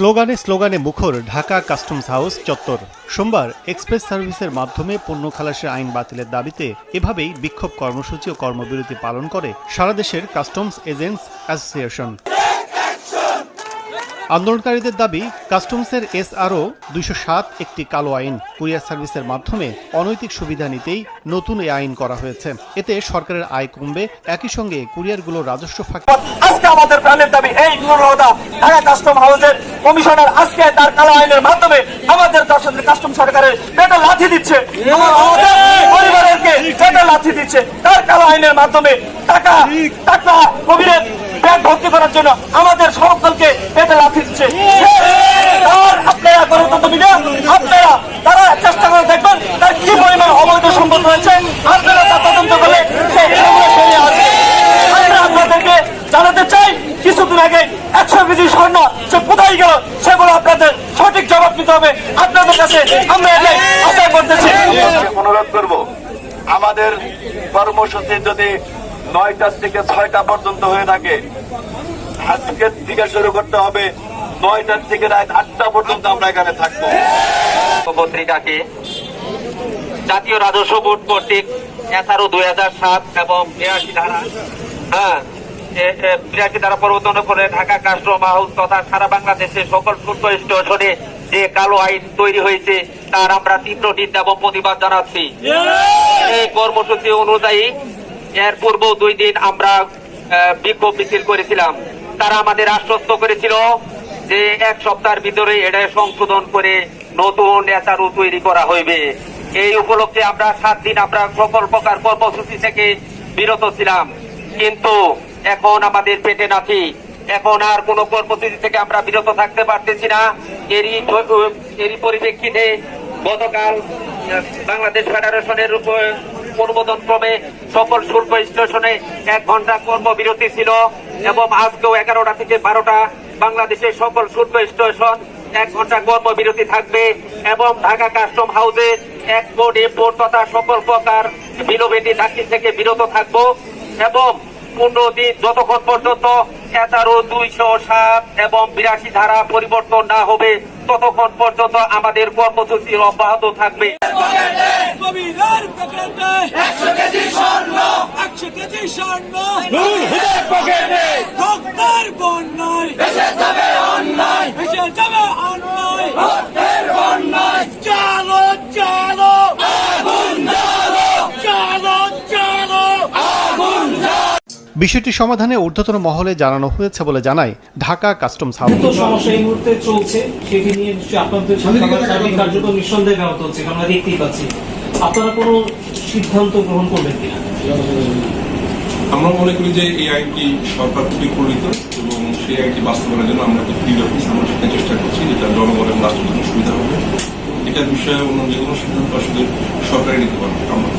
স্লোগানে স্লোগানে মুখর ঢাকা কাস্টমস হাউস চত্বর। সোমবার এক্সপ্রেস সার্ভিসের মাধ্যমে পণ্য খালাসের আইন বাতিলের দাবিতে এভাবেই বিক্ষোভ কর্মসূচি ও কর্মবিরতি পালন করে সারা দেশের কাস্টমস এজেন্টস অ্যাসোসিয়েশন। আন্দোলনকারীদের দাবি কাস্টমসের এসআরও দুইশো সাত একটি কালো আইন কুরিয়ার সার্ভিসের মাধ্যমে অনৈতিক সুবিধা নিতেই নতুন এই আইন করা হয়েছে। এতে সরকারের আয় কমবে একই সঙ্গে কুরিয়ারগুলো রাজস্ব ফাঁকি আজকে আমাদের প্রাণের দাবি এই ঢাকা কাস্টম হাউসের কমিশনার আজকে তার কালো আইনের মাধ্যমে আমাদের দর্শকদের কাস্টম সরকারের পেটে লাথি দিচ্ছে। আমাদের পরিবারেরকে পেটে লাথি দিচ্ছে। তার কালো আইনের মাধ্যমে টাকা টাকা কবিরের ব্যাগ ভর্তি করার জন্য আমাদের সকলকে পেটে লাথি দিচ্ছে। আপনারা গণতন্ত্র মিডিয়া আপনারা তারা চেষ্টা করে দেখবেন তার কি পরিমাণ অবৈধ সম্পদ রয়েছে। আপনারা তা তদন্ত করলে আমরা আপনাদেরকে জানাতে চাই কিছুদিন আগে একশো কেজি স্বর্ণ সে কোথায় গেল সেগুলো আপনাদের সঠিক জবাব দিতে হবে। আপনাদের কাছে আমরা এটাই আশা করতেছি। অনুরোধ করব আমাদের কর্মসূচি যদি নয়টার থেকে ছয়টা পর্যন্ত হয়ে থাকে আজকের থেকে শুরু করতে হবে নয়টার থেকে রাত আটটা পর্যন্ত আমরা এখানে থাকব। পত্রিকাকে জাতীয় রাজস্ব বোর্ড কর্তৃক এসআরও দুই হাজার সাত এবং বিরাশি ধারা হ্যাঁ বিরাশি ধারা পরিবর্তন করে ঢাকা কাস্টম হাউস তথা সারা বাংলাদেশের সকল শুল্ক স্টেশনে যে কালো আইন তৈরি হয়েছে তার আমরা তীব্র নিন্দা এবং প্রতিবাদ জানাচ্ছি। এই কর্মসূচি অনুযায়ী এর পূর্ব দুই দিন আমরা বিক্ষোভ মিছিল করেছিলাম। তারা আমাদের আশ্বস্ত করেছিল যে এক সপ্তাহের ভিতরে এটা সংশোধন করে নতুন এসআরও তৈরি করা হইবে। এই উপলক্ষে আমরা সাত দিন আমরা সকল প্রকার কর্মসূচি থেকে বিরত ছিলাম। কিন্তু এখন আমাদের পেটে নাথি এখন আর কোন কর্মসূচি থেকে আমরা বিরত থাকতে পারতেছি না। এরই এরই পরিপ্রেক্ষিতে গতকাল বাংলাদেশ ফেডারেশনের উপর অনুমোদন ক্রমে সকল শুল্ক স্টেশনে এক ঘণ্টা কর্মবিরতি ছিল এবং আজকেও এগারোটা থেকে বারোটা বাংলাদেশের সকল শুল্ক স্টেশন এক ঘণ্টা কর্মবিরতি থাকবে এবং ঢাকা কাস্টম হাউসে এক্সপোর্ট ইম্পোর্ট তথা সকল প্রকার বিলোবেটি চাকরি থেকে বিরত থাকব এবং দিন যতক্ষণ পর্যন্ত এগারো দুইশো সাত এবং বিরাশি ধারা পরিবর্তন না হবে ততক্ষণ পর্যন্ত আমাদের কর্মসূচি অব্যাহত থাকবে। বন্যায় যাবে অন্যায়। যাবে অন্যায়। বিষয়টি সমাধানে ঊর্ধ্বতন মহলে জানানো হয়েছে বলে জানায় ঢাকা কাস্টমস হাউস। তো সমস্যা এই মুহূর্তে চলছে। সেটি নিয়ে আপনাদের কার্যক্রম নিঃসন্দেহে ব্যাহত হচ্ছে আমরা দেখতেই পাচ্ছি। আপনারা কোনো সিদ্ধান্ত গ্রহণ করবেন কিনা? আমরা মনে করি যে এই আইনটি সরকার খুবই প্রণীত এবং সেই আইনটি বাস্তবায়নের জন্য আমরা একটা ফিল্ড অফিস আমরা সেখানে চেষ্টা করছি যেটা জনগণের রাষ্ট্রের জন্য সুবিধা হবে। এটার বিষয়ে অন্য যে কোনো সিদ্ধান্ত আসলে সরকারই নিতে পারবে। আমরা